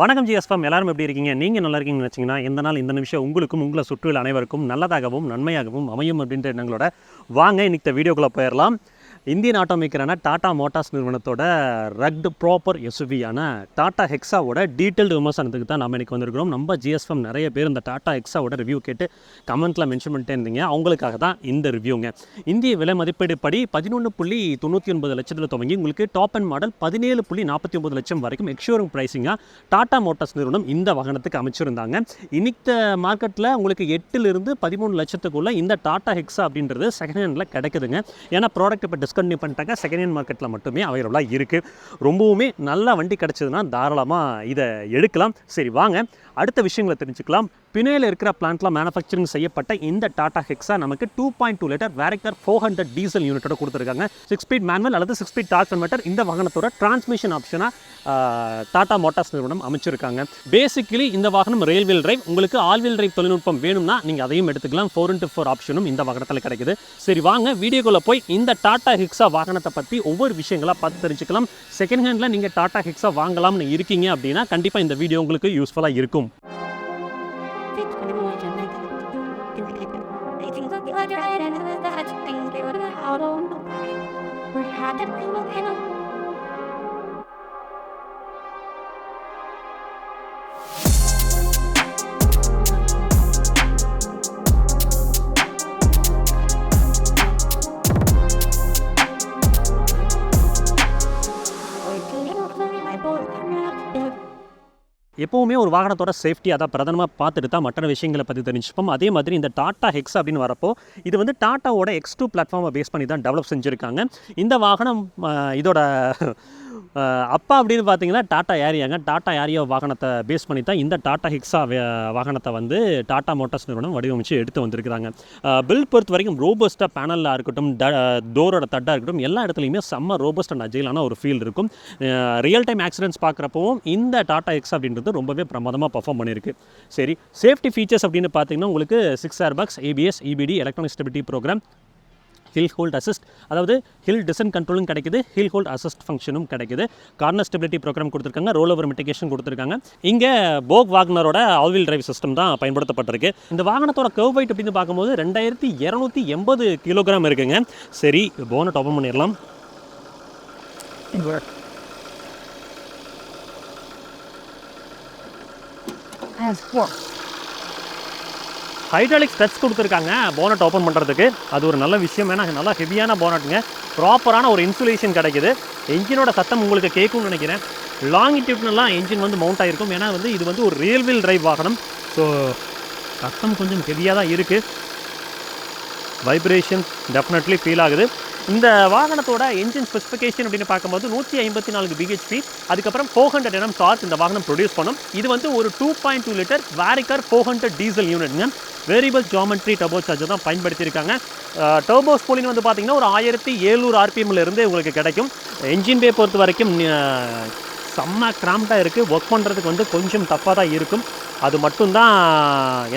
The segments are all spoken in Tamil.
வணக்கம் ஜிஎஸ்ஃபம் எல்லாரும் எப்படி இருக்கீங்க? நீங்கள் நல்லா இருக்கீங்கன்னு வச்சிங்கன்னா இந்த நாள் இந்த நிமிஷம் உங்களுக்கும் உங்களை சுற்றுலா அனைவருக்கும் நல்லதாகவும் நன்மையாகவும் அமையும் அப்படின்ற எண்ணங்களோட வாங்க இன்னைக்கு வீடியோக்குள்ளே போயிடலாம். இந்தியன் ஆட்டோமேக்கரான டாடா மோட்டார்ஸ் நிறுவனத்தோட ரக்டு ப்ராப்பர் எஸ்யூவியான டாடா ஹெக்ஸாவோட டீட்டெயில்டு விமர்சனத்துக்கு தான் நம்ம இன்றைக்கி வந்திருக்கிறோம். நம்ம ஜிஎஸ்எம் நிறைய பேர் இந்த டாடா ஹெக்ஸாவோட ரிவ்யூ கேட்டு கமெண்ட்டில் மென்ஷன் பண்ணிட்டே இருந்தீங்க. அவங்களுக்காக தான் இந்த ரிவ்யூங்க இந்திய விலை மதிப்பீடு படி பதினொன்று புள்ளி தொண்ணூற்றி ஒன்பது லட்சத்தில் துவங்கி உங்களுக்கு டாப் அண்ட் மாடல் பதினேழு புள்ளி நாற்பத்தி ஒன்பது லட்சம் வரைக்கும் எக்ஷோரூம் ப்ரைஸிங்காக டாடா மோட்டார்ஸ் நிறுவனம் இந்த வாகனத்துக்கு அமைச்சிருந்தாங்க. இன்னைக்கு மார்க்கெட்டில் உங்களுக்கு எட்டிலிருந்து பதிமூணு லட்சத்துக்குள்ளே இந்த டாடா ஹெக்ஸா அப்படின்றது செகண்ட் ஹேண்டில் கிடைக்குதுங்க. ஏன்னா ப்ராடக்ட் இப்போ டிஸ்கண்டினியூ பண்ணிட்டாங்க. செகண்ட் ஹேண்ட் மார்க்கெட்டில் மட்டுமே அவைலபிளாக இருக்குது ரொம்பவுமே நல்ல வண்டி கிடச்சதுன்னா தாராளமாக இதை எடுக்கலாம். சரி வாங்க. அடுத்த விஷயங்களை தெரிஞ்சுக்கலாம். பிணையில் இருக்கிற பிளான்ட்டில் மேனுஃபேக்சரிங் செய்யப்பட்ட இந்த டாடா ஹெக்ஸா நமக்கு two point two litre Varicor four hundred diesel யூனிட்டோட கொடுத்துருக்காங்க. சிக்ஸ் ஸ்பீட் மேனுவல் அல்லது சிக்ஸ் ஸ்பீட் டார்க் கன்வெர்ட்டர் இந்த வாகனத்தோட டிரான்ஸ்மிஷன் ஆப்ஷனாக டாடா மோட்டார்ஸ் நிறுவனம் அமைச்சிருக்காங்க. பேசிக்கலி இந்த வாகனம் ரயில்வேல் டிரைவ் உங்களுக்கு ஆல்வீல் டிரைவ் தொழில்நுட்பம் வேணும்னா நீங்கள் அதையும் எடுத்துக்கலாம். ஃபோர் இன்ட்டு ஃபோர் ஆப்ஷனும் இந்த வாகனத்தில் கிடைக்குது. சரி வாங்க வீடியோக்குள்ளே போய் இந்த டாடா ஹெக்ஸா வாகனத்தை பற்றி ஒவ்வொரு விஷயங்களாக பார்த்து தெரிஞ்சுக்கலாம். செகண்ட் ஹேண்டில் நீங்கள் டாடா ஹெக்ஸா வாங்கலாம்னு இருக்கீங்க அப்படின்னா கண்டிப்பாக இந்த வீடியோ உங்களுக்கு யூஸ்ஃபுல்லாக இருக்கும். We're happy with him. எப்போவுமே ஒரு வாகனத்தோட சேஃப்டி அதான் பிரதானமாக பார்த்துட்டு தான் மற்ற விஷயங்களை பற்றி தெரிஞ்சுப்போம். அதே மாதிரி இந்த டாட்டா ஹெக்ஸ் அப்படின்னு வரப்போ இது வந்து டாட்டாவோட எக்ஸ் டூ பிளாட்ஃபார்மை பேஸ் பண்ணி தான் டெவலப் செஞ்சுருக்காங்க. இந்த வாகனம் இதோட அப்பா அப்படின்னு பார்த்தீங்கன்னா டாட்டா ஏரியாங்க. டாட்டா ஏரியா வாகனத்தை பேஸ் பண்ணி தான் இந்த டாட்டா ஹிக்ஸா வாகனத்தை வந்து டாட்டா மோட்டார்ஸ் நிறுவனம் வடிவமைச்சு எடுத்து வந்திருக்கிறாங்க. பில் பொறுத்த வரைக்கும் ரோபஸ்ட்டாக பேனலாக இருக்கட்டும் டோரோட தட்டாக இருக்கட்டும் எல்லா இடத்துலையுமே செம்ம ரோபஸ்ட் அண்ட் அஜைலான ஒரு ஃபீல் இருக்கும். ரியல் டைம் ஆக்சிடென்ட்ஸ் பார்க்குறப்பவும் இந்த டாட்டா எக்ஸ் அப்படின்றது ரொம்பவே பிரமாதமாக பர்ஃபார்ம் பண்ணியிருக்கு. சரி சேஃப்டி ஃபீச்சர்ஸ் அப்படின்னு பார்த்தீங்கன்னா உங்களுக்கு six air bags ABS EBD electronic stability programme hill hold assist அதாவது ஹில் டிசன் கண்ட்ரோலும் கிடைக்குது ஹில் ஹோல்ட் அசிஸ்ட் ஃபங்க்ஷனும் கிடைக்குது. கார்னர் ஸ்டெபிலிட்டி ப்ரோக்ராம் கொடுத்துருக்காங்க ரோல் ஓவர் மிட்டிகேஷன் கொடுத்துருக்காங்க. இங்கே போக் வாக்னரோட ஆல்வில் டிரைவ் சிஸ்டம் தான் பயன்படுத்தப்பட்டிருக்கு. இந்த வாகனத்தோட கர்வ் வெயிட் அப்படின்னு பார்க்கும்போது ரெண்டாயிரத்தி இரநூத்தி எண்பது கிலோகிராம் இருக்குங்க. சரி போனட் ஓப்பன் பண்ணிடலாம். ஹைட்ராலிக் ஸ்ட்ரெச் கொடுத்துருக்காங்க. போனட் ஓப்பன் பண்ணுறதுக்கு அது ஒரு நல்ல விஷயம். ஏன்னா நல்லா ஹெவியான போனட்டுங்க ப்ராப்பரான ஒரு இன்சுலேஷன் கிடைக்குது. என்ஜினோட சத்தம் உங்களுக்கு கேட்கும்னு நினைக்கிறேன். லாங்கிடியூட்னெல்லாம் என்ஜின் வந்து மவுண்ட் ஆகிருக்கும் ஏன்னா வந்து இது வந்து ஒரு ரியல் வீல் டிரைவ் வாகனம். ஸோ சத்தம் கொஞ்சம் ஹெவியாக தான் இருக்குது வைப்ரேஷன் டெஃபினெட்லி ஃபீல் ஆகுது. இந்த வாகனத்தோட என்ஜின் ஸ்பெசிஃபிகேஷன் அப்படின்னு பார்க்கும்போது நூற்றி ஐம்பத்தி நாலு பிஹெச்பி அதுக்கப்புறம் ஃபோர் ஹண்ட்ரட் என்எம் டார்ச் இந்த வாகனம் ப்ரொடியூஸ் பண்ணும். இது வந்து ஒரு two point two litre Varicor four hundred diesel யூனிட்ங்க variable geometry turbo charger தான் பயன்படுத்தியிருக்காங்க. டர்போ ஸ்பூலின் வந்து பார்த்திங்கன்னா ஒரு ஆயிரத்தி எழுநூறு ஆர்பிஎம்ல இருந்து உங்களுக்கு கிடைக்கும். என்ஜின் பே பொறுத்த வரைக்கும் செம்ம கிராம்டாக இருக்குது ஒர்க் பண்ணுறதுக்கு வந்து கொஞ்சம் டஃப்பாக தான் இருக்கும். அது மட்டும்தான்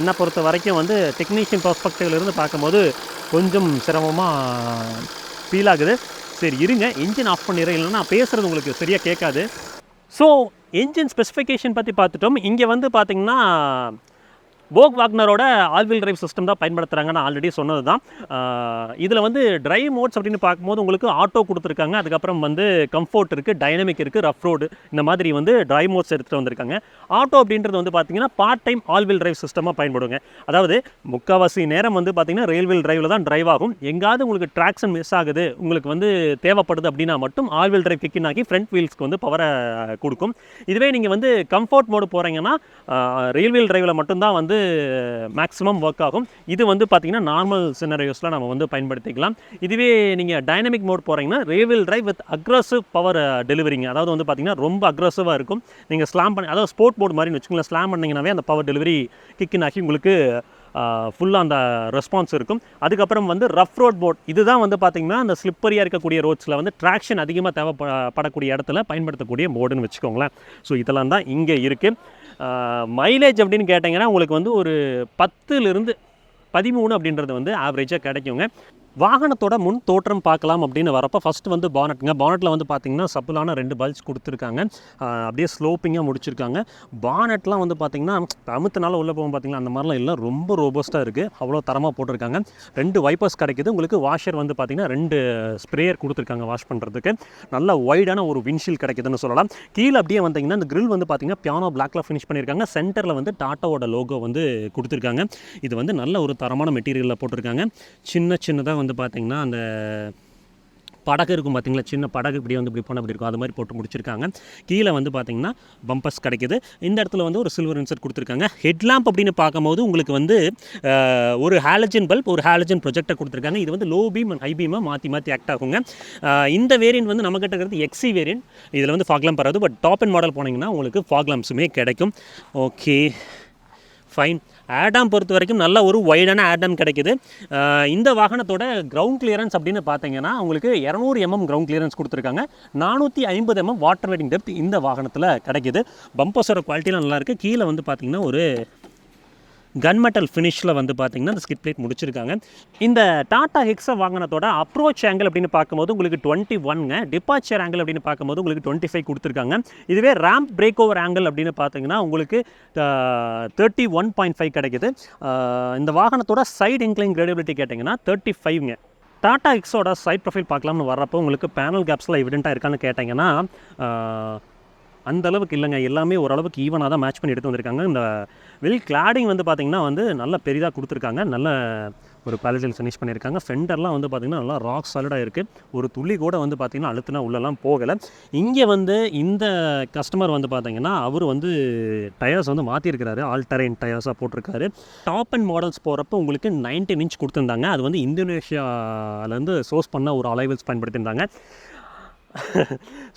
என்னை பொறுத்த வரைக்கும் வந்து டெக்னீஷியன் பர்ஸ்பெக்டிவ்லேருந்து பார்க்கும்போது கொஞ்சம் சிரமமாக ஃபீல் ஆகுது. சரி இருங்க. இன்ஜின் ஆஃப் பண்ணிடுறேன். இல்லைன்னா நான் பேசுகிறது உங்களுக்கு சரியாக கேட்காது. ஸோ என்ஜின் ஸ்பெசிஃபிகேஷன் பற்றி பார்த்துட்டோம். இங்கே வந்து பார்த்தீங்கன்னா போக் வாக்னரோட ஆல்வீல் டிரைவ் சிஸ்டம் தான் பயன்படுத்துகிறாங்கன்னு ஆல்ரெடி சொன்னது தான் இதில் வந்து டிரைவ் மோட்ஸ் அப்படின்னு பார்க்கும்போது உங்களுக்கு ஆட்டோ கொடுத்துருக்காங்க. அதுக்கப்புறம் வந்து கம்ஃபோர்ட் இருக்குது டைனமிக் இருக்குது ரஃப் ரோடு இந்த மாதிரி வந்து டிரைவ் மோட்ஸ் எடுத்துகிட்டு வந்திருக்காங்க. ஆட்டோ அப்படின்றது வந்து பார்த்தீங்கன்னா பார்ட் டைம் ஆல்வீல் டிரைவ் சிஸ்டமாக பயன்படுங்க. அதாவது முக்கால்வாசி நேரம் வந்து பார்த்தீங்கன்னா ரயில்வே டிரைவில் தான் டிரைவ் ஆகும். எங்காவது உங்களுக்கு ட்ராக்ஷன் மிஸ் ஆகுது உங்களுக்கு வந்து தேவைப்படுது அப்படின்னா மட்டும் ஆல்வீல் டிரைவ் கிக்கின் ஆகி ஃப்ரண்ட் வீல்ஸ்க்கு வந்து பவரை கொடுக்கும். இதுவே நீங்கள் வந்து கம்ஃபோர்ட் மோடு போகிறீங்கன்னா ரயில்வே டிரைவில் மட்டும்தான் வந்து மேக்ஸிமம் ஒர்க் ஆகும். இது வந்து பார்த்திங்கன்னா நார்மல் சினரியோஸில் நம்ம வந்து பயன்படுத்திக்கலாம். இதுவே நீங்கள் டைனமிக் மோட் போகிறீங்கன்னா ரேவில் டிரைவ் வித் அக்ரஸிவ் பவர் டெலிவரிங்க அதாவது வந்து பார்த்திங்கன்னா ரொம்ப அக்ரஸிவாக இருக்கும். நீங்கள் ஸ்லாம் பண்ணி அதாவது ஸ்போர்ட் மோட் மாதிரி வச்சுக்கோங்களேன் ஸ்லாம் பண்ணிங்கனாவே அந்த பவர் டெலிவரி கிக்கின் ஆகி உங்களுக்கு ஃபுல்லாக அந்த ரெஸ்பான்ஸ் இருக்கும். அதுக்கப்புறம் வந்து ரஃப் ரோட் போட் இதுதான் வந்து பார்த்திங்கன்னா அந்த ஸ்லிப்பரியாக இருக்கக்கூடிய ரோட்ஸில் வந்து ட்ராக்ஷன் அதிகமாக தேவைப்படக்கூடிய இடத்துல பயன்படுத்தக்கூடிய போர்டுன்னு வச்சுக்கோங்களேன். ஸோ இதெல்லாம் தான் இங்கே இருக்குது மைலேஜ் அப்படின்னு கேட்டிங்கன்னா உங்களுக்கு வந்து ஒரு பத்துலேருந்து பதிமூணு அப்படின்றது வந்து ஆவரேஜாக கிடைக்குங்க. வாகனத்தோட முன் தோற்றம் பார்க்கலாம் அப்படின்னு வரப்போ ஃபஸ்ட்டு வந்து பானட்டுங்க பானட்டில் வந்து பார்த்தீங்கன்னா சப்புலான ரெண்டு பல்ஸ் கொடுத்துருக்காங்க. அப்படியே ஸ்லோப்பிங்காக முடிச்சிருக்காங்க. பானட்லாம் வந்து பார்த்திங்கன்னா அமுத்தினால உள்ளே போகும் பார்த்திங்கன்னா அந்த மாதிரிலாம் இல்லை. ரொம்ப ரோபஸ்ட்டாக இருக்குது அவ்வளோ தரமாக போட்டிருக்காங்க. ரெண்டு வைப்பர்ஸ் கிடைக்குது. உங்களுக்கு வாஷர் வந்து பார்த்தீங்கன்னா ரெண்டு ஸ்ப்ரேயர் கொடுத்துருக்காங்க வாஷ் பண்ணுறதுக்கு நல்ல ஒய்டான ஒரு விண்ஷீல் கிடைக்குதுன்னு சொல்லலாம். கீழே அப்படியே வந்தீங்கன்னா இந்த கிரில் வந்து பார்த்திங்கன்னா பியானோ பிளாக்ல ஃபினிஷ் பண்ணியிருக்காங்க சென்டரில் வந்து டாட்டாவோட லோகோ வந்து கொடுத்துருக்காங்க. இது வந்து நல்ல ஒரு தரமான மெட்டீரியலில் போட்டிருக்காங்க. சின்ன சின்னதாக வந்து பார்த்தீங்கன்னா அந்த படகு இருக்கும் பார்த்தீங்களா சின்ன படகு இப்படி வந்து இப்படி போனால் இப்படி இருக்கும். அது மாதிரி போட்டு முடிச்சிருக்காங்க. கீழே வந்து பார்த்திங்கன்னா பம்பர்ஸ் கிடைக்குது. இந்த இடத்துல வந்து ஒரு சில்வர் இன்சர்ட் கொடுத்துருக்காங்க. ஹெட்லாம்ப் அப்படின்னு பார்க்கும்போது உங்களுக்கு வந்து ஒரு ஹாலஜன் பல்ப் ஒரு ஹாலஜன் ப்ரொஜெக்டை கொடுத்துருக்காங்க. இது வந்து லோ பீம் அண்ட் ஹை பீமாக மாற்றி மாற்றி ஆக்ட் ஆகுங்க. இந்த வேரியன்ட் வந்து நம்மகிட்ட இருக்கிறது எக்ஸி வேரியன்ட் இதில் வந்து ஃபாக்லாம் வராது. பட் டாப் அண்ட் மாடல் போனீங்கன்னா உங்களுக்கு ஃபாக்லாம்ஸுமே கிடைக்கும். ஓகே ஃபைன் ஆடாம் பொறுத்த வரைக்கும் நல்ல ஒரு ஒய்டான ஆடாம் கிடைக்குது. இந்த வாகனத்தோட கிரவுண்ட் கிளியரன்ஸ் அப்படின்னு பார்த்தீங்கன்னா உங்களுக்கு இரநூறு எம்எம் கிரவுண்ட் கிளியரன்ஸ் கொடுத்துருக்காங்க. நானூற்றி ஐம்பது எம்எம் வாட்டர் வெயிட்டிங் டெப்த் இந்த வாகனத்தில் கிடைக்குது. பம்பர்ஸோட குவாலிட்டிலாம் நல்லாயிருக்கு கீழே வந்து பார்த்திங்கன்னா ஒரு கன்மெட்டல் ஃபினிஷில் வந்து பார்த்திங்கன்னா இந்த ஸ்கிட் பிளேட் முடிச்சிருக்காங்க. இந்த டாடா ஹெக்ஸை வாகனத்தோட அப்ரோச் ஆங்கிள் அப்படின்னு பார்க்கும்போது உங்களுக்கு டுவெண்ட்டி ஒன்ங்க டிபார்ச்சர் ஆங்கிள் அப்படின்னு பார்க்கும்போது உங்களுக்கு டுவெண்ட்டி ஃபைவ் கொடுத்துருக்காங்க. இதுவே ரேம்ப் பிரேக் ஓவர் ஆங்கிள் அப்படின்னு பார்த்தீங்கன்னா உங்களுக்கு தேர்ட்டி ஒன் பாயிண்ட் ஃபைவ் கிடைக்குது. இந்த வாகனத்தோட சைடு இன்க்ளைன் கிரேடபிலிட்டி கேட்டிங்கன்னா தேர்ட்டி ஃபைவ்ங்க டாடா எக்ஸோட சைட் ப்ரொஃபைல் பார்க்கலாம்னு வர்றப்போ உங்களுக்கு பேனல் கேப்ஸ்லாம் எவிடெண்ட்டாக இருக்கான்னு கேட்டிங்கன்னா அஹ், அந்த அளவுக்கு இல்லைங்க. எல்லாமே ஓரளவுக்கு ஈவனாக தான் மேட்ச் பண்ணி எடுத்து வந்திருக்காங்க. இந்த வில் கிளாடிங் வந்து பார்த்திங்கன்னா வந்து நல்ல பெரிதாக கொடுத்துருக்காங்க. நல்ல ஒரு குவாலிட்டியில் ஃபினிஷ் பண்ணியிருக்காங்க ஃபெண்டர்லாம் வந்து பார்த்திங்கன்னா நல்லா ராக் சாலிடாக இருக்குது ஒரு துளி கூட வந்து பார்த்திங்கன்னா அழுத்தினா உள்ளெல்லாம் போகலை. இங்கே வந்து இந்த கஸ்டமர் வந்து பார்த்திங்கன்னா அவர் வந்து டயர்ஸ் வந்து மாற்றிருக்கிறாரு ஆல்டரைன் டயர்ஸாக போட்டிருக்காரு. டாப் அண்ட் மாடல்ஸ் போகிறப்ப உங்களுக்கு 19 இன்ச் கொடுத்துருந்தாங்க. அது வந்து இந்தோனேஷியாவிலேருந்து சோர்ஸ் பண்ண ஒரு அலைவல்ஸ் பயன்படுத்தியிருந்தாங்க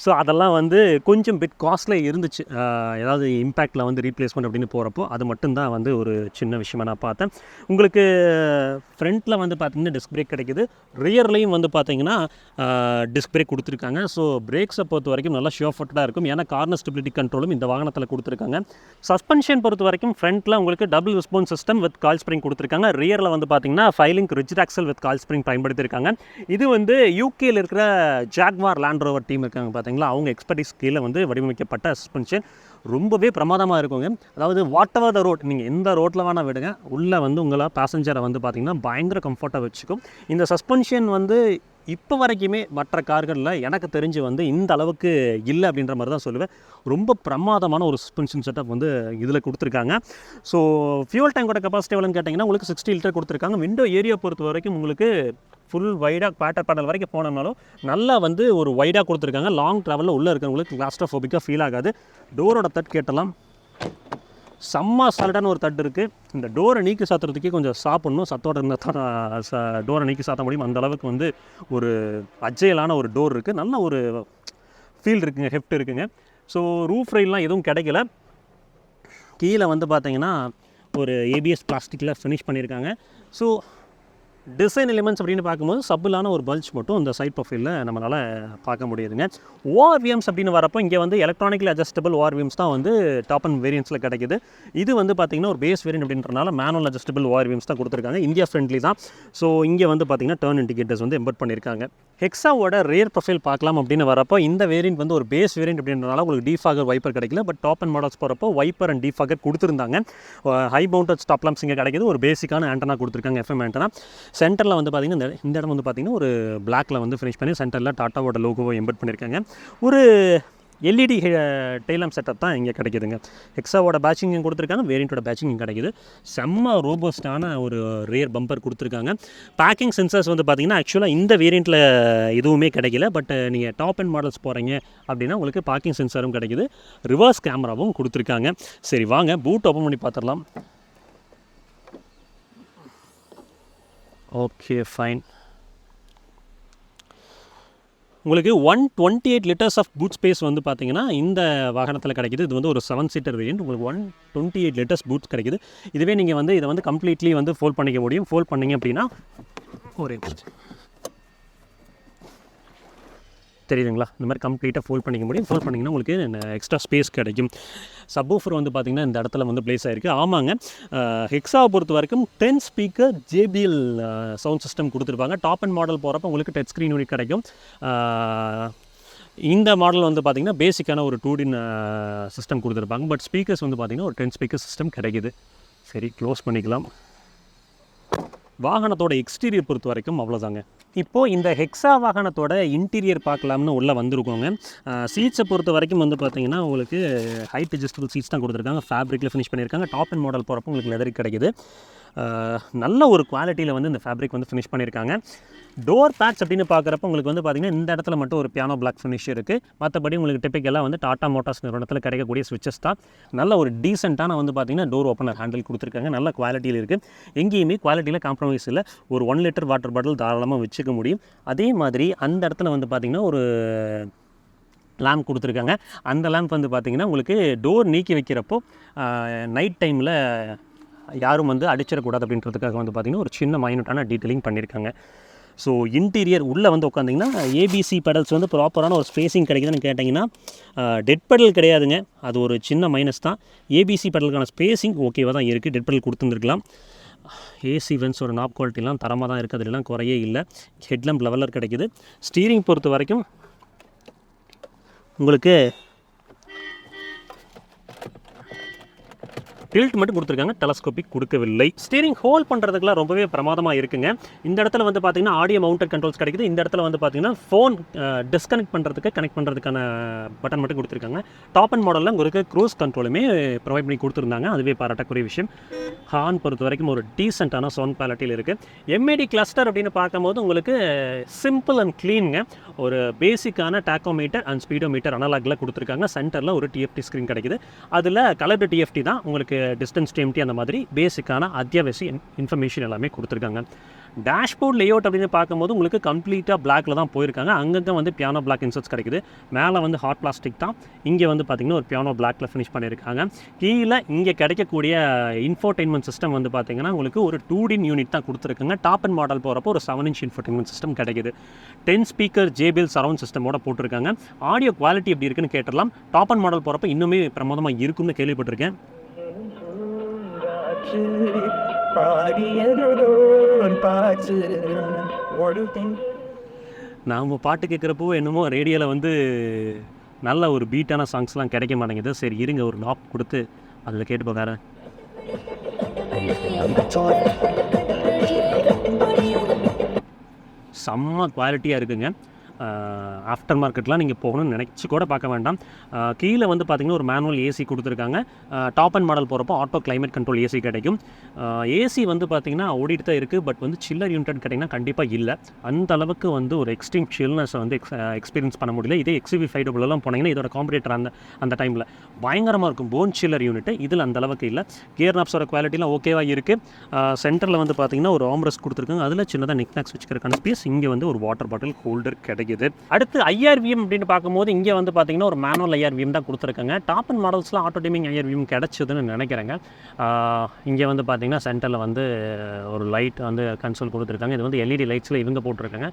ஸோ அதெல்லாம் வந்து கொஞ்சம் பிட் காஸ்ட்லே இருந்துச்சு. ஏதாவது இம்பேக்டில் வந்து ரீப்ளேஸ்மெண்ட் அப்படின்னு போகிறப்போ அது மட்டும்தான் வந்து ஒரு சின்ன விஷயமா நான் பார்த்தேன். உங்களுக்கு ஃப்ரண்ட்டில் வந்து பார்த்தீங்கன்னா டிஸ்க் பிரேக் கிடைக்குது. ரியர்லேயும் வந்து பார்த்தீங்கன்னா டிஸ்க் பிரேக் கொடுத்துருக்காங்க. ஸோ பிரேக்ஸை பொறுத்த வரைக்கும் நல்லா ஷியோ இருக்கும். ஏன்னா கார்னர் ஸ்டெபிலிட்டி கண்ட்ரோலும் இந்த வாகனத்தில் கொடுத்துருக்காங்க. சஸ்பென்ஷன் பொறுத்த வரைக்கும் ஃப்ரண்ட்டில் உங்களுக்கு double response system with coil spring கொடுத்துருக்காங்க. ரியரில் வந்து பார்த்தீங்கன்னா five link rigid axle with coil spring பயன்படுத்தியிருக்காங்க இது வந்து யூகேயில் இருக்கிற ஜாக்வார் லேண்ட் ஒரு டீம் இருக்காங்க பார்த்தீங்களா அவங்க எக்ஸ்பர்டிஸ் கீழே வந்து வடிவமைக்கப்பட்ட சஸ்பென்ஷன் ரொம்பவே பிரமாதமாக இருக்குங்க. அதாவது வாட் எவர் த ரோட் நீங்கள் எந்த ரோட்டில் வேணால் விடுங்க. உள்ளே வந்து உங்களை பேசஞ்சரை வந்து பார்த்தீங்கன்னா பயங்கர கம்ஃபர்ட்டாக வச்சுக்கும். இந்த சஸ்பென்ஷன் வந்து இப்போ வரைக்குமே மற்ற கார்களில் எனக்கு தெரிஞ்சு வந்து இந்த அளவுக்கு இல்லை அப்படின்ற மாதிரி தான் சொல்லுவேன். ரொம்ப பிரமாதமான ஒரு சஸ்பென்ஷன் செட்டப் வந்து இதில் கொடுத்துருக்காங்க. ஸோ ஃபியூல் டேங்கோட கெப்பாசிட்டி எவ்வளோன்னு கேட்டிங்கன்னா உங்களுக்கு சிக்ஸ்டி லிட்டர் கொடுத்துருக்காங்க. விண்டோ ஏரியா பொறுத்த வரைக்கும் உங்களுக்கு ஃபுல் வைடாக பேட்டர் பேனல் வரைக்கும் போனோம்னாலும் நல்லா வந்து ஒரு வைடாக கொடுத்துருக்காங்க. லாங் ட்ராவலில் உள்ளே இருக்கிறவங்களுக்கு கிளாஸ்ட்ரோஃபோபிக்காக ஃபீல் ஆகாது. டோரோட தட் கேட்டலாம். செம்ம சாலிடான ஒரு தட்டு இருக்குது இந்த டோரை நீக்கி சாத்துறதுக்கே கொஞ்சம் சாப்பிட்ணும். சத்தோட இருந்தால் தான் ச டோரை நீக்கி சாத்த முடியும். அந்த அளவுக்கு வந்து ஒரு அஜயலான ஒரு டோர் இருக்குது நல்ல ஒரு ஃபீல் இருக்குங்க ஹெஃப்ட் இருக்குங்க. ஸோ ரூஃப் ரைல்லாம் எதுவும் கிடைக்கல. கீழே வந்து பார்த்தீங்கன்னா ஒரு ஏபிஎஸ் பிளாஸ்டிக்கில் ஃபினிஷ் பண்ணியிருக்காங்க ஸோ டிசைன் எலிமெண்ட்ஸ் அப்படின்னு பார்க்கும்போது சப்பிளான ஒரு பல்ச் மட்டும் இந்த சைட் ப்ரொஃபைலில் நம்மளால் பார்க்க முடியுதுங்க. ஓஆர்விஎம்ஸ் அப்படின்னு வரப்போ இங்கே வந்து எலக்ட்ரானிக்கலி அட்ஜஸ்டபிள் ஓஆர்விஎம்ஸ் தான் வந்து டாப் அண்ட் வேரியன்ஸில் கிடைக்குது. இது வந்து பார்த்திங்கன்னா ஒரு பேஸ் வேரியன்ட் அப்படின்றனால மேனுவல் அட்ஜஸ்டபிள் ஓஆர்விஎம்ஸ் தான் கொடுத்துருக்காங்க. இந்தியா ஃப்ரெண்ட்லி தான். ஸோ இங்கே வந்து பார்த்திங்கன்னா டர்ன் இண்டிகேட்டர்ஸ் வந்து எம்பட் பண்ணியிருக்காங்க ஹெக்ஸாவோட ரேர் ப்ரொஃபைல் பார்க்கலாம் அப்படின்னு வரப்போ இந்த வேரியன்ட் வந்து ஒரு பேஸ் வேரியன்ட் அப்படின்றனால உங்களுக்கு டிஃபாகர் வைப்பர் கிடைக்கல. பட் டாப் அண்ட் மாடல்ஸ் போகிறப்போ வைப்பர் அண்ட் டீஃபாகர் கொடுத்துருந்தாங்க. ஹை மவுண்டட் ஸ்டாப் இங்கே கிடைக்குது. ஒரு பேசிக்கான ஆண்டனா கொடுத்துருக்காங்க எஃப்எம் ஆண்டனா சென்டரில் வந்து பார்த்தீங்கன்னா இந்த இந்த இடம் வந்து பார்த்தீங்கன்னா ஒரு பிளாக்கில் வந்து ஃபினிஷ் பண்ணி சென்டரில் டாட்டாவோட லோகோவை எம்பட் பண்ணியிருக்காங்க ஒரு எல்இடி டெய்லாம் செட்டப் தான் இங்கே கிடைக்குதுங்க. எக்ஸாவோட பேட்சிங் கொடுத்துருக்காங்க வேரியண்ட்டோட பேட்சிங் கிடைக்குது. செம்ம ரோபோஸ்டான ஒரு ரியர் பம்பர் கொடுத்துருக்காங்க. பேக்கிங் சென்சர்ஸ் வந்து பார்த்திங்கன்னா ஆக்சுவலாக இந்த வேரியண்ட்டில் எதுவுமே கிடைக்கல பட் நீங்கள் டாப் அண்ட் மாடல்ஸ் போகிறீங்க அப்படின்னா உங்களுக்கு பார்க்கிங் சென்சாரும் கிடைக்குது. ரிவர்ஸ் கேமராவும் கொடுத்துருக்காங்க. சரி வாங்க பூட் ஓப்பன் பண்ணி பார்த்துடலாம். ஓகே ஃபைன் உங்களுக்கு one twenty eight litres of boot space வந்து பார்த்தீங்கன்னா இந்த வாகனத்தில் கிடைக்குது. இது வந்து ஒரு செவன் சீட்டர் வேரியன்ட் உங்களுக்கு one twenty eight litres boots கிடைக்குது. இதுவே நீங்கள் வந்து இதை வந்து கம்ப்ளீட்லி வந்து ஃபோல்ட் பண்ணிக்க முடியும். ஃபோல்ட் பண்ணீங்க அப்படின்னா ஒரே தெரியுதுங்களா? இந்த மாதிரி கம்ப்ளீட்டாக ஃபோல்ட் பண்ணிக்க முடியும். ஃபோல்ட் பண்ணிங்கன்னா உங்களுக்கு எக்ஸ்ட்ரா ஸ்பேஸ் கிடைக்கும். சப்வூஃபர் வந்து பார்த்திங்கன்னா இந்த இடத்துல வந்து ப்ளேஸ் ஆகிருக்கு ஆமாங்க. ஹெக்ஸாவை பொறுத்த வரைக்கும் ten speaker JBL sound system கொடுத்துருப்பாங்க. டாப் அண்ட் மாடல் போகிறப்ப உங்களுக்கு டச் ஸ்க்ரீன் யூனிட் கிடைக்கும். இந்த மாடல் வந்து பார்த்திங்கன்னா பேசிக்கான ஒரு டூ டின் சிஸ்டம் கொடுத்துருப்பாங்க. பட் ஸ்பீக்கர்ஸ் வந்து பார்த்திங்கன்னா ஒரு டென் ஸ்பீக்கர் சிஸ்டம் கிடைக்கிது. சரி க்ளோஸ் பண்ணிக்கலாம். வாகனத்தோட எக்ஸ்டீரியர் பொறுத்த வரைக்கும் அவ்வளோதாங்க இப்போது இந்த ஹெக்ஸா வாகனத்தோட இன்டீரியர் பார்க்கலாம்னு உள்ளே வந்திருக்கோங்க. சீட்ஸை பொறுத்த வரைக்கும் வந்து பார்த்தீங்கன்னா உங்களுக்கு ஹைட் அட்ஜஸ்டபிள் சீட்ஸ் தான் கொடுத்துருக்காங்க. ஃபேப்ரிக்கில் ஃபினிஷ் பண்ணியிருக்காங்க. டாப் அண்ட் மாடல் போகிறப்போ உங்களுக்கு லெதர் கிடைக்குது. நல்ல ஒரு குவாலிட்டியில் வந்து இந்த ஃபேப்ரிக் வந்து ஃபினிஷ் பண்ணியிருக்காங்க. டோர் பேட்ச் அப்படின்னு பார்க்குறப்ப உங்களுக்கு வந்து பார்த்தீங்கன்னா இந்த இடத்துல மட்டும் ஒரு பியானோ பிளாக் ஃபினிஷ் இருக்குது மற்றபடி உங்களுக்கு டிப்பிக்கலாக வந்து டாடா மோட்டார்ஸ் நிறுவனத்தில் கிடைக்கக்கூடிய ஸ்விட்சஸ் தான். நல்ல ஒரு டீசெண்டான வந்து பார்த்தீங்கன்னா டோர் ஓப்பனர் ஹேண்டில் கொடுத்துருக்காங்க. நல்ல குவாலிட்டியில் இருக்குது எங்கேயுமே குவாலிட்டியில் காம்ப்ரமைஸ் இல்லை. ஒரு ஒன் லிட்டர் வாட்டர் பாட்டில் தாராளமாக வச்சுக்க முடியும். அதே மாதிரி அந்த இடத்துல வந்து பார்த்திங்கன்னா ஒரு லேம்ப் கொடுத்துருக்காங்க. அந்த லேம்ப் வந்து பார்த்திங்கன்னா உங்களுக்கு டோர் நீக்கி வைக்கிறப்போ நைட் டைமில் யாரும் வந்து அடிச்சிடக்கூடாது அப்படின்றதுக்காக வந்து பார்த்திங்கன்னா ஒரு சின்ன மைனூட்டான டீட்டெயிலிங் பண்ணியிருக்காங்க. ஸோ இன்டீரியர் உள்ளே வந்து உட்காந்திங்கன்னா ஏபிசி பெடல்ஸ் வந்து ப்ராப்பரான ஒரு ஸ்பேசிங் கிடைக்குதுன்னு கேட்டிங்கன்னா டெட் பெடல் கிடையாதுங்க. அது ஒரு சின்ன மைனஸ் தான். ஏபிசி பெடலுக்கான ஸ்பேசிங் ஓகேவாக தான் இருக்குது டெட் பெடல் கொடுத்துருந்துருக்கலாம். ஏசி வென்ஸ் ஒரு நாப் குவாலிட்டிலாம் தரமாக தான் இருக்குது அதுலாம் குறையே இல்லை. ஹெட்லம்ப் லெவலர் கிடைக்குது. ஸ்டீரிங் பொறுத்த வரைக்கும் உங்களுக்கு டில்ட் மட்டும் கொடுத்துருக்காங்க டெலஸ்கோபிக் கொடுக்கவில்லை. ஸ்டீரிங் ஹோல்ட் பண்ணுறதுக்குலாம் ரொம்பவே பிரமாதமாக இருக்குங்க. இந்த இடத்துல வந்து பார்த்தீங்கன்னா ஆடியோ மவுண்டட் கண்ட்ரோல்ஸ் கிடைக்குது. இந்த இடத்துல வந்து பார்த்தீங்கன்னா ஃபோன் டிஸ்கனெக்ட் பண்ணுறதுக்கு கனெக்ட் பண்ணுறதுக்கான பட்டன் மட்டும் கொடுத்துருக்காங்க. டாப் அண்ட் மாடலில் உங்களுக்கு க்ரூஸ் கண்ட்ரோலுமே ப்ரொவைட் பண்ணி கொடுத்துருந்தாங்க. அதுவே பாராட்டக்கூடிய விஷயம். ஹார்ன் பொறுத்த வரைக்கும் ஒரு டீசெண்டான சவுண்ட் குவாலிட்டியில் இருக்குது எம்ஏடி கிளஸ்டர் அப்படின்னு பார்க்கும்போது உங்களுக்கு சிம்பிள் அண்ட் க்ளீனுங்க ஒரு பேசிக்கான டேக்கோமீட்டர் அண்ட் ஸ்பீடோமீட்டர் அனலாகில் கொடுத்துருக்காங்க. சென்டரில் ஒரு டிஎஃப்டி ஸ்க்ரீன் கிடைக்குது. அதில் கலர்டு டிஎஃப்டி தான் உங்களுக்கு டிஸ்டன்ஸ் டிஎம்டி அந்த மாதிரி பேசிக்கான அத்தியாவசிய இன்ஃபர்மேஷன் எல்லாமே கொடுத்துருக்காங்க. டேஷ்போர்ட் லேஅவுட் அப்படின்னு பார்க்கும்போது உங்களுக்கு கம்ப்ளீட்டாக பிளாக்ல தான் போயிருக்காங்க. அங்கங்கே வந்து பியானோ பிளாக் இன்சர்ட்ஸ் கிடைக்குது. மேலே வந்து ஹாட் பிளாஸ்டிக் தான். இங்கே வந்து பார்த்திங்கன்னா ஒரு பியானோ பிளாக்ல ஃபினிஷ் பண்ணியிருக்காங்க. கீழே இங்கே கிடைக்கக்கூடிய இன்ஃபோர்டைன்மெண்ட் சிஸ்டம் வந்து பார்த்தீங்கன்னா உங்களுக்கு ஒரு டூ டின் யூனிட் தான் கொடுத்துருக்காங்க. டாப் அண்ட் மாடல் போகிறப்போ ஒரு செவன் இன்ச் இன்ஃபோர்டெயின்மெண்ட் சிஸ்டம் கிடைக்குது. டென் ஸ்பீக்கர் ஜேபிஎல் சரவுண்ட் சிஸ்டமோட போட்டிருக்காங்க. ஆடியோ குவாலிட்டி எப்படி இருக்குன்னு கேட்டுடலாம். டாப் அண்ட் மாடல் போகிறப்ப இன்னுமே பிரமாதமாக இருக்கும்னு கேள்விப்பட்டிருக்கேன். நாம் பாட்டு கேட்குறப்போ என்னமோ ரேடியோவில் வந்து நல்ல ஒரு பீட்டான சாங்ஸ்லாம் கிடைக்க மாட்டேங்குது. சரி இருங்க ஒரு லாப் கொடுத்து அதில் கேட்டு பார்க்குறேன் செம்ம குவாலிட்டியாக இருக்குங்க. ஆஃப்டர் மார்க்கெட்லாம் நீங்கள் போகணும்னு நினச்சி கூட பார்க்க வேண்டாம். கீழே வந்து பார்த்திங்கன்னா ஒரு மேனுவல் ஏசி கொடுத்துருக்காங்க. டாப் அண்ட் மாடல் போகிறப்போ ஆட்டோ கிளைமேட் கண்ட்ரோல் ஏசி கிடைக்கும். ஏசி வந்து பார்த்திங்கன்னா ஓடிட்டு தான் இருக்குது பட் வந்து சில்லர் யூனிட் கேட்டிங்கன்னா கண்டிப்பாக இல்லை. அந்த அளவுக்கு வந்து ஒரு எக்ஸ்ட்ரீம் சில்னஸை வந்து எக்ஸ் எக்ஸ்பீரியன்ஸ் பண்ண முடியல. இதே எக்ஸிவி ஃபைவ் போனீங்கன்னா இதோட காம்படிட்டர் அந்த அந்த டைமில் பயங்கரமாக இருக்கும். போன் சில்லர் யூனிட்டு இதில் அந்த அளவுக்கு இல்லை. கியர் நாப்ஸோட குவாலிட்டிலாம் ஓகேவாக இருக்குது சென்டரில் வந்து பார்த்திங்கன்னா ஒரு ஆம்ரஸ் கொடுத்துருக்காங்க. அதில் சின்னதாக நிக்நாக்ஸ் வச்சுக்கிறக்கான ஸ்பேஸ் இங்கே வந்து ஒரு வாட்டர் பாட்டில் ஹோல்டர் கிடைக்கும் கிடைக்குது. அடுத்து ஐஆர்விஎம் அப்படின்னு பார்க்கும்போது இங்கே வந்து பார்த்தீங்கன்னா ஒரு மேனுவல் ஐஆர்விஎம் தான் கொடுத்துருக்காங்க. டாப் அண்ட் மாடல்ஸில் ஆட்டோ டிமிங் ஐஆர்விஎம் கிடச்சதுன்னு நினைக்கிறேங்க. இங்கே வந்து பார்த்திங்கன்னா சென்டரில் வந்து ஒரு லைட் வந்து கன்சோல் கொடுத்துருக்காங்க. இது வந்து எல்இடி லைட்ஸில் இவங்க போட்டிருக்காங்க.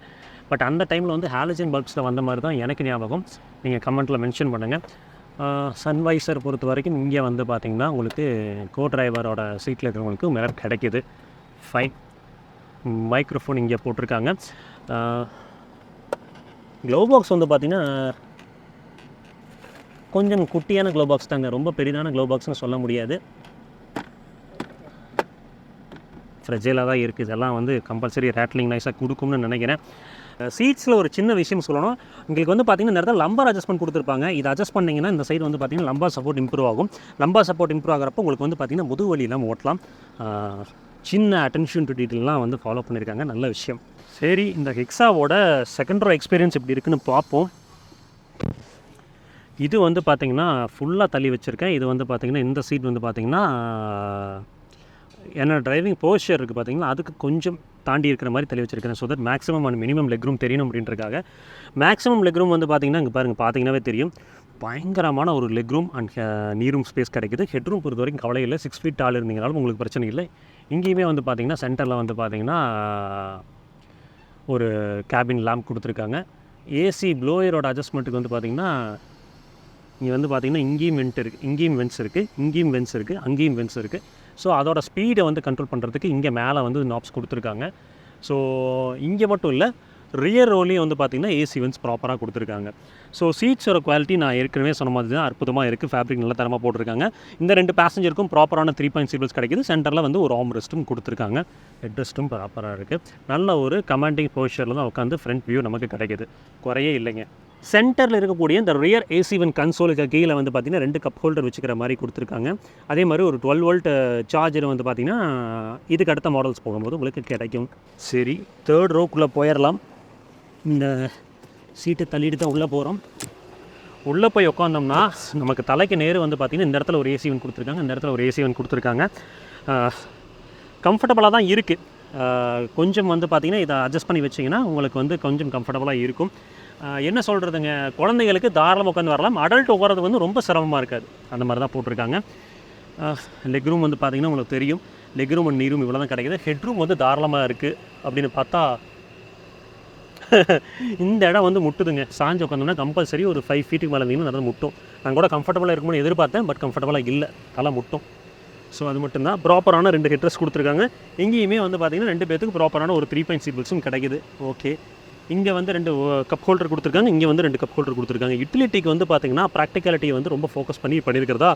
பட் அந்த டைமில் வந்து ஹாலஜன் பல்ப்ஸில் வந்த மாதிரி தான் எனக்கு ஞாபகம். நீங்கள் கமெண்ட்டில் மென்ஷன் பண்ணுங்கள் சன்வைசர் பொறுத்த வரைக்கும் இங்கே வந்து பார்த்திங்கன்னா உங்களுக்கு கோ டிரைவரோட சீட்டில் இருக்கிறவங்களுக்கு மிரர் கிடைக்கிது. ஃபைன் மைக்ரோஃபோன் இங்கே போட்டிருக்காங்க. க்ளோ பாக்ஸ் வந்து பார்த்திங்கன்னா கொஞ்சம் குட்டியான க்ளோ பாக்ஸ் தாங்க. ரொம்ப பெரிதான க்ளோ பாக்ஸ்னு சொல்ல முடியாது. ஃப்ரெஜைலாக தான் இருக்குது இதெல்லாம் வந்து கம்பல்சரி ரேட்லிங் நைஸாக கொடுக்கும்னு நினைக்கிறேன். சீட்ஸில் ஒரு சின்ன விஷயம் சொல்லணும். உங்களுக்கு வந்து பார்த்தீங்கன்னா இந்த இடத்துல லம்பர் அட்ஜஸ்ட்மெண்ட் கொடுத்துருப்பாங்க. இது அட்ஜஸ்ட் பண்ணிங்கன்னா இந்த சைடு வந்து பார்த்தீங்கன்னா லம்பர் சப்போர்ட் இம்ப்ரூவ் ஆகும். லம்பா சப்போர்ட் இம்ப்ரூவ் ஆகிறப்போ உங்களுக்கு வந்து பார்த்தீங்கன்னா முதுகு வலி இல்லாமல் ஓட்டலாம் சின்ன அட்டென்ஷன் டு டீட்டெயிலாம் வந்து ஃபாலோ பண்ணியிருக்காங்க. நல்ல விஷயம். சரி இந்த ஹெக்ஸாவோட செகண்ட் ரோ எக்ஸ்பீரியன்ஸ் எப்படி இருக்குன்னு பார்ப்போம். இது வந்து பார்த்திங்கன்னா ஃபுல்லாக தள்ளி வச்சுருக்கேன். இது வந்து பார்த்திங்கன்னா இந்த சீட் வந்து பார்த்திங்கன்னா என்னோட டிரைவிங் போஸ்டர் இருக்குது பார்த்தீங்கன்னா அதுக்கு கொஞ்சம் தாண்டி இருக்கிற மாதிரி தள்ளி வச்சுருக்கேன் so that maximum and minimum leg room தெரியணும் அப்படின்றக்காக மேக்ஸிமம் லெக் ரூம் வந்து பார்த்தீங்கன்னா இங்கே பாருங்கள் பார்த்திங்கனாவே தெரியும். பயங்கரமான ஒரு leg room and knee room space கிடைக்குது. ஹெட் ரூம் பொறுத்த வரைக்கும் கவலை இல்லை. சிக்ஸ் ஃபீட் ஆள் இருந்தீங்கனாலும் உங்களுக்கு பிரச்சனை இல்லை. இங்கேயுமே வந்து பார்த்திங்கன்னா சென்டரில் வந்து பார்த்திங்கன்னா ஒரு கேபின் லேம்ப் கொடுத்துருக்காங்க. ஏசி ப்ளோயரோட அட்ஜஸ்ட்மெண்ட்டுக்கு வந்து பார்த்திங்கன்னா இங்கே வந்து பார்த்திங்கன்னா இங்கேயும் வென்ட் இருக்குது இங்கேயும் வென்ஸ் இருக்குது இங்கேயும் வென்ஸ் இருக்குது அங்கேயும் வென்ஸ் இருக்குது ஸோ அதோட ஸ்பீடை வந்து கண்ட்ரோல் பண்ணுறதுக்கு இங்கே மேலே வந்து நாப்ஸ் கொடுத்துருக்காங்க. ஸோ இங்கே மட்டும் இல்லை ரியர் ரோலையும் வந்து பார்த்திங்கன்னா ஏசி வென்ஸ் ப்ராப்பராக கொடுத்துருக்காங்க. ஸோ சீட்ஸோட குவாலிட்டி நான் ஏற்கனவே சொன்ன மாதிரி தான் அற்புதமாக இருக்குது ஃபேப்ரிக் நல்ல தரமாக போட்டிருக்காங்க. இந்த ரெண்டு பேசஞ்சருக்கும் ப்ராப்பரான த்ரீ பாயிண்ட் சீபிள்ஸ் கிடைக்குது. சென்டரில் வந்து ஒரு ஆம் ரெஸ்ட்டும் கொடுத்துருக்காங்க. ஹெட் ரெஸ்ட்டும் ப்ராப்பராக இருக்குது நல்ல ஒரு கமாண்டிங் பொசிஷனில் தான் உட்காந்து ஃப்ரண்ட் வியூ நமக்கு கிடைக்குது. குறையே இல்லைங்க. சென்டரில் இருக்கக்கூடிய இந்த ரியர் ஏசிவன் கன்சோலுக்கு கீழே வந்து பார்த்திங்கன்னா ரெண்டு கப் ஹோல்டர் வச்சுக்கிற மாதிரி கொடுத்துருக்காங்க. அதே மாதிரி ஒரு டுவெல் வோல்ட் சார்ஜர் வந்து பார்த்திங்கன்னா இதுக்கு அடுத்த மாடல்ஸ் போகும்போது உங்களுக்கு கிடைக்கும். சரி தேர்ட் ரோக்குள்ளே போயிடலாம். இந்த சீட்டை தள்ளிட்டு தான் உள்ளே போகிறோம். உள்ளே போய் உட்காந்தோம்னா நமக்கு தலைக்கு நேரு வந்து பார்த்திங்கன்னா இந்த இடத்துல ஒரு ஏசி ஒன் கொடுத்துருக்காங்க. இந்த இடத்துல ஒரு ஏசி ஒன் கொடுத்துருக்காங்க. கம்ஃபர்டபுளாக தான் இருக்குது கொஞ்சம் வந்து பார்த்திங்கன்னா இதை அட்ஜஸ்ட் பண்ணி வச்சிங்கன்னா உங்களுக்கு வந்து கொஞ்சம் கம்ஃபர்டபுளாக இருக்கும். என்ன சொல்கிறதுங்க குழந்தைகளுக்கு தாராளமாக உட்காந்து வரலாம். அடல்ட் உட்காரது வந்து ரொம்ப சிரமமாக இருக்காது. அந்த மாதிரி தான் போட்டிருக்காங்க. லெக் ரூம் வந்து பார்த்திங்கன்னா உங்களுக்கு தெரியும். லெக் ரூம் அண்ட் நீரும் இவ்வளோ தான் கிடைக்குது. ஹெட் ரூம் வந்து தாராளமாக இருக்குது அப்படின்னு பார்த்தா இந்த இடம் வந்து முட்டுதுங்க. சாஞ்சு உட்காந்தோம்னா கம்பல்சரி ஒரு ஃபைவ் ஃபீட்டுக்கு மேலே இருந்தீங்கன்னா நடந்து முட்டும். நான் கூட கம்ஃபர்டபுளாக இருக்கும்னு எதிர்பார்த்தேன் பட் கம்ஃபர்டபுளாக இல்லை. தலை முட்டும். ஸோ அது மட்டும்தான். ப்ராப்பரான ரெண்டு ஹெட்ரஸ் கொடுத்துருக்காங்க. இங்கேயுமே வந்து பார்த்திங்கன்னா ரெண்டு பேத்துக்கு ப்ராப்பரான ஒரு த்ரீ பாயிண்ட் சீபிள்ஸும் கிடைக்குது. ஓகே இங்கே வந்து ரெண்டு கப் ஹோல்டர் கொடுத்துருக்காங்க. இங்கே வந்து ரெண்டு கப் ஹோல்டர் கொடுத்துருக்காங்க. யூட்டிலிட்டிக்கு வந்து பார்த்திங்கன்னா ப்ராக்டிகாலிட்டியை வந்து ரொம்ப ஃபோக்கஸ் பண்ணி பண்ணியிருக்கிறதா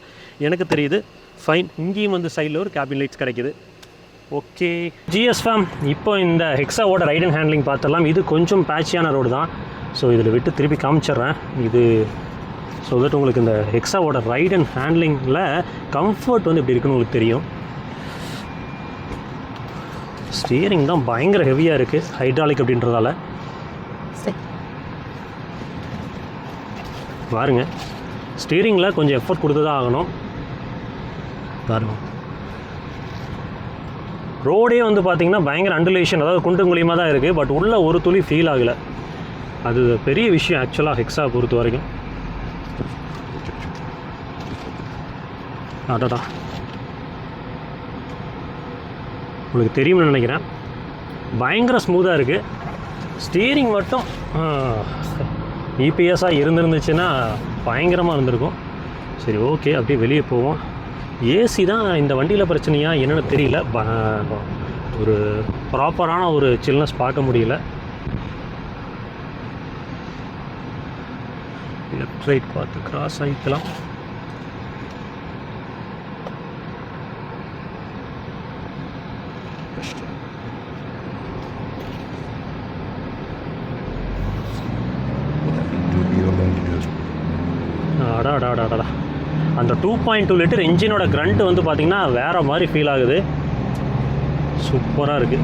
எனக்கு தெரியுது. ஃபைன் இங்கேயும் வந்து சைடில் ஒரு கேபின் லைட்ஸ் கிடைக்குது. ஓகே. ஜிஎஸ் ஃபேம் இப்போ இந்த ஹெக்ஸாவோட ரைட் அண்ட் ஹேண்ட்லிங் பார்த்துடலாம். இது கொஞ்சம் பேட்சியான ரோடு தான். ஸோ இதில் விட்டு திருப்பி காமிச்சிட்றேன். இது ஸோ தட் உங்களுக்கு இந்த ஹெக்ஸாவோட ரைட் அண்ட் ஹேண்ட்லிங்கில் கம்ஃபர்ட் வந்து எப்படி இருக்குன்னு உங்களுக்கு தெரியும். ஸ்டியரிங் தான் பயங்கர ஹெவியாக இருக்குது ஹைட்ராலிக் அப்படின்றதால. பாருங்க. ஸ்டீரிங்கில் கொஞ்சம் எஃபர்ட் கொடுத்து தான் ஆகணும். பாருங்க. ரோடே வந்து பார்த்திங்கன்னா பயங்கர அண்டுலேஷன் அதாவது குண்டும் குழியமாக தான் இருக்குது பட் உள்ளே ஒரு துளி ஃபீல் ஆகலை. அது பெரிய விஷயம் ஆக்சுவலாக ஹெக்ஸா பொறுத்த வரைக்கும். அடடா. உங்களுக்கு தெரியும்னு நினைக்கிறேன். பயங்கர ஸ்மூத்தாக இருக்குது ஸ்டீரிங் மட்டும் இபிஎஸ்ஸாக இருந்திருந்துச்சுன்னா பயங்கரமாக இருந்திருக்கும். சரி ஓகே அப்படியே வெளியே போவோம். ஏசி தான் இந்த வண்டியில் பிரச்சனையா என்னென்னு தெரியல. ப- ஒரு ப்ராப்பரான ஒரு சில்னஸ் பார்க்க முடியல. லெஃப்ட் ரைட் பார்த்து கிராஸ் ஆகிக்கலாம் அடா அடா அடா அடா அந்த டூ பாயிண்ட் டூ லிட்டர் இன்ஜினோட கிரண்ட் வந்து பார்த்திங்கன்னா வேறு மாதிரி ஃபீல் ஆகுது. சூப்பராக இருக்குது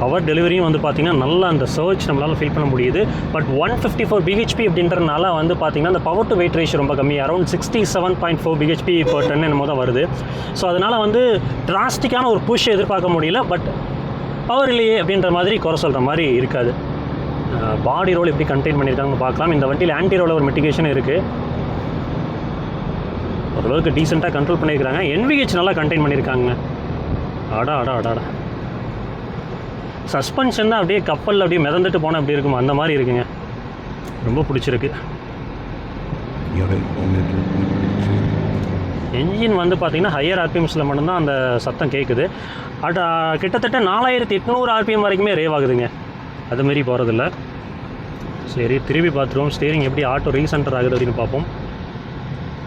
பவர் டெலிவரியும் வந்து பார்த்திங்கன்னா நல்லா அந்த சர்ச் நம்மளால் ஃபீல் பண்ண முடியுது. But one fifty four BHP அப்படின்றனால வந்து பார்த்திங்கன்னா அந்த பவர் டு வெயிட் ரேஷியோ ரொம்ப கம்மி. Around sixty seven point four BHP இப்போ டென் என்னமோ தான் வருது. ஸோ அதனால் வந்து டிராஸ்டிக்கான ஒரு புஷ் எதிர்பார்க்க முடியல. பட் பவர் இல்லையே அப்படின்ற மாதிரி குறை சொல்கிற மாதிரி இருக்காது. பாடி ரோல் எப்படி கண்டெயின் பண்ணியிருக்காங்க பார்க்கலாம். இந்த வண்டியில் ஆன்டி ரோல் ஒரு மெட்டிகேஷன் இருக்குது ஓரளவுக்கு டீசெண்டாக கண்ட்ரோல் பண்ணியிருக்காங்க என்விஹெச் நல்லா கண்டெயின் பண்ணியிருக்காங்க. அடா அடா அடா அடா. சஸ்பென்ஷன் தான் அப்படியே கப்பலில் அப்படியே மிதந்துட்டு போனால் எப்படி இருக்குமோ அந்த மாதிரி இருக்குங்க. ரொம்ப பிடிச்சிருக்கு. என்ஜின் வந்து பார்த்திங்கன்னா ஹையர் ஆர்பிஎம்ஸில் மட்டும்தான் அந்த சத்தம் கேட்குது அட் கிட்டத்தட்ட நாலாயிரத்தி எட்நூறு ஆர்பிஎம் வரைக்குமே ரேவ் ஆகுதுங்க. அதுமாரி போகிறதில்ல சரி திரும்பி பார்த்துருவோம். ஸ்டீரிங் எப்படி ஆட்டோ ரீசென்டர் ஆகுது அப்படின்னு பார்ப்போம்.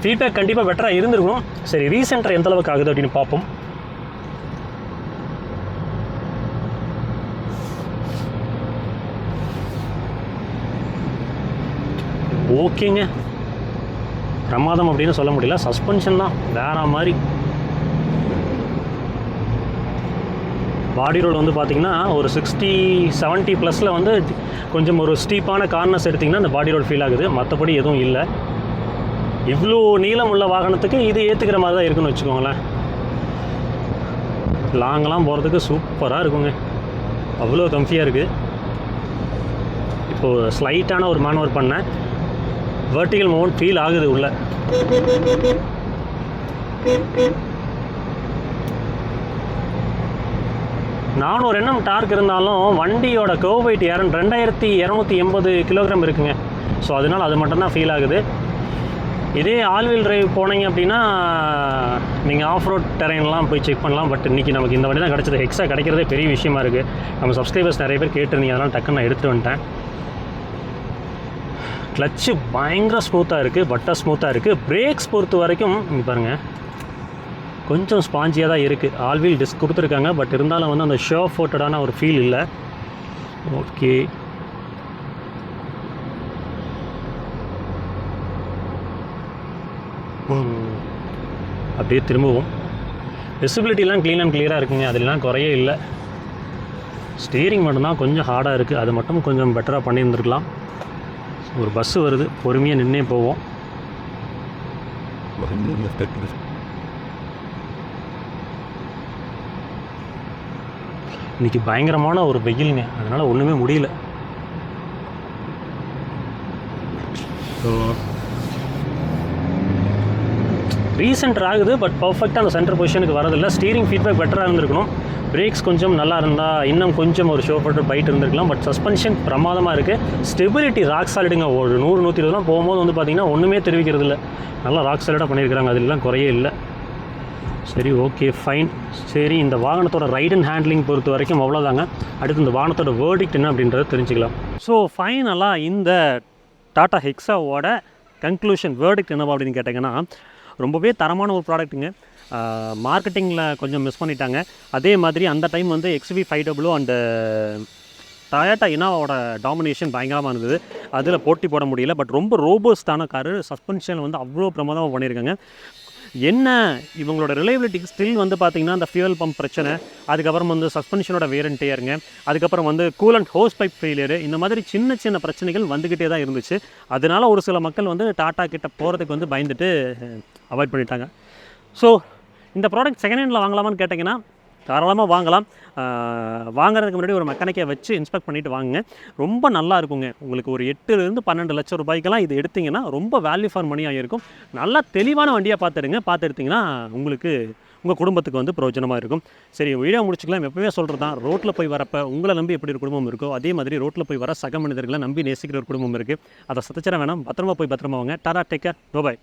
ஃபீட்பேக் கண்டிப்பாக பெட்டராக இருந்திருக்கும். சரி ரீசென்டர் எந்த அளவுக்கு ஆகுது அப்படின்னு பார்ப்போம். ஓகேங்க. பிரமாதம் அப்படின்னு சொல்ல முடியல. சஸ்பென்ஷன் தான். வேற மாதிரி. பாடி ரோடு வந்து பார்த்தீங்கன்னா ஒரு சிக்ஸ்டி 70 ப்ளஸில் வந்து கொஞ்சம் ஒரு ஸ்டீப்பான கார்னர்ஸ் எடுத்திங்கன்னா அந்த பாடி ரோடு ஃபீல் ஆகுது. மற்றபடி எதுவும் இல்லை. இவ்வளோ நீளம் உள்ள வாகனத்துக்கு இது ஏற்றுக்கிற மாதிரி தான் இருக்குன்னு வச்சுக்கோங்களேன். லாங்கெலாம் போகிறதுக்கு சூப்பராக இருக்குங்க. அவ்வளோ கம்ஃபியாக இருக்குது இப்போது ஸ்லைட்டான ஒரு மேனுவர் பண்ணேன். வெர்டிகல் மூமெண்ட் ஃபீல் ஆகுது உள்ளே. நானூறு எண்ணம் டார்க் இருந்தாலும் வண்டியோட கர்வ் வெயிட் இரண்டு ரெண்டாயிரத்தி இரநூத்தி எண்பது கிலோகிராம் இருக்குங்க. ஸோ அதனால் அது மட்டும்தான் ஃபீல் ஆகுது. இதே ஆல்வீல் டிரைவ் போனீங்க அப்படின்னா நீங்கள் ஆஃப் ரோட் டெரெயின்லாம் போய் செக் பண்ணலாம். பட் இன்றைக்கி நமக்கு இந்த வண்டி தான் கிடச்சது. எக்ஸ்ட்ரா கிடைக்கிறதே பெரிய விஷயமா இருக்குது நம்ம சப்ஸ்கிரைபர்ஸ் நிறைய பேர் கேட்டிருந்தீங்க. அதெல்லாம் டக்குன்னு நான் எடுத்துகிட்டு வந்துட்டேன். கிளச்சு பயங்கர ஸ்மூத்தாக இருக்குது பட்டாக ஸ்மூத்தாக இருக்குது பிரேக்ஸ் பொறுத்த வரைக்கும் பாருங்கள் கொஞ்சம் ஸ்பாஞ்சியாக தான் இருக்குது ஆல்வீல் டிஸ்க் கொடுத்துருக்காங்க பட் இருந்தாலும் வந்து அந்த ஷோ ஃபோட்டடான ஒரு ஃபீல் இல்லை. ஓகே அப்படியே திரும்பவும். விசிபிலிட்டிலாம் க்ளீன் அண்ட் கிளியராக இருக்குங்க. அதெல்லாம் குறையே இல்லை. ஸ்டீரிங் மட்டும்தான் கொஞ்சம் ஹார்டாக இருக்குது அது மட்டும் கொஞ்சம் பெட்டராக பண்ணியிருந்துருக்கலாம். ஒரு பஸ்ஸு வருது. பொறுமையாக நின்னே போவோம். இன்றைக்கி பயங்கரமான ஒரு வெயிலுங்க. அதனால் ஒன்றுமே முடியல. ஸோ ரீசெண்ட் ஆகுது பட் பர்ஃபெக்டாக அந்த சென்டர் பொசிஷனுக்கு வரதில்லை. ஸ்டீரிங் ஃபீட்பேக் பெட்டராக இருந்திருக்கணும். பிரேக்ஸ் கொஞ்சம் நல்லா இருந்தால் இன்னும் கொஞ்சம் ஒரு ஷோ போட்டு பைட் இருந்திருக்கலாம். பட் சஸ்பென்ஷன் பிரமாதமாக இருக்குது ஸ்டெபிலிட்டி ராக் சாலிடுங்க ஒரு நூறு நூற்றி இருபதுலாம் போகும்போது வந்து பார்த்திங்கன்னா ஒன்றுமே தெரிவிக்கிறது இல்லை நல்லா ராக் சாலிடாக பண்ணியிருக்கிறாங்க. அதிலெலாம் குறையே இல்லை. சரி ஓகே ஃபைன் சரி இந்த வாகனத்தோட ரைட் அண்ட் ஹேண்ட்லிங் பொறுத்த வரைக்கும் அவ்வளோதாங்க அடுத்து இந்த வாகனத்தோட வேர்டிக்ட் என்ன அப்படின்றத தெரிஞ்சுக்கலாம். ஸோ ஃபைனலாக இந்த டாட்டா ஹெக்ஸாவோட கன்க்ளூஷன் வேர்டிக்ட் என்னவா அப்படின்னு கேட்டிங்கன்னா ரொம்பவே தரமான ஒரு ப்ராடக்ட்டுங்க மார்க்கெட்டிங்கில் கொஞ்சம் மிஸ் பண்ணிட்டாங்க. அதே மாதிரி அந்த டைம் வந்து XV five W and Toyota இனாவோட domination பயங்கரமாக இருந்தது. அதில் போட்டி போட முடியல பட் ரொம்ப ரோபோஸ்டான காரு. சஸ்பென்ஷன் வந்து அவ்வளோ பிரமாதமாக பண்ணியிருக்காங்க. என்ன இவங்களோட ரிலையபிலிட்டி ஸ்டில் வந்து பார்த்திங்கன்னா அந்த ஃபியூல் பம்ப் பிரச்சனை அதுக்கப்புறம் வந்து சஸ்பென்ஷனோட வேரண்டியருங்க அதுக்கப்புறம் வந்து cool and hose pipe failure இந்த மாதிரி சின்ன சின்ன பிரச்சனைகள் வந்துக்கிட்டே தான் இருந்துச்சு. அதனால ஒரு சில மக்கள் வந்து டாட்டா கிட்ட போகிறதுக்கு வந்து பயந்துட்டு அவாய்ட் பண்ணிட்டாங்க. ஸோ இந்த ப்ராடக்ட் செகண்ட் ஹேண்டில் வாங்கலாமான்னு கேட்டிங்கன்னா தாராளமாக வாங்கலாம். வாங்குறதுக்கு முன்னாடி ஒரு மெக்கானிக்கை வச்சு இன்ஸ்பெக்ட் பண்ணிவிட்டு வாங்குங்க. ரொம்ப நல்லா இருக்குங்க. உங்களுக்கு ஒரு எட்டுலேருந்து பன்னெண்டு லட்சம் ரூபாய்க்கெல்லாம் இது எடுத்தீங்கன்னா ரொம்ப வேல்யூ ஃபார் மணியாக இருக்கும் நல்லா தெளிவான வண்டியாக பார்த்துடுங்க. பார்த்து எடுத்திங்கன்னா உங்களுக்கு உங்கள் குடும்பத்துக்கு வந்து பிரயோஜனமாக இருக்கும். சரி வீடியோ முடிச்சுக்கலாம். எப்போவே சொல்கிறது தான். ரோட்டில் போய் வரப்போ உங்களை நம்பி எப்படி ஒரு குடும்பம் இருக்கோ அதே மாதிரி ரோட்டில் போய் வர சக மனிதர்களை நம்பி நேசிக்கிற ஒரு குடும்பம் இருக்குது அதை சத்தச்சிட வேணாம். பத்திரமா போய் பத்திரமா வாங்க. டாடா டேக்கர் பாய்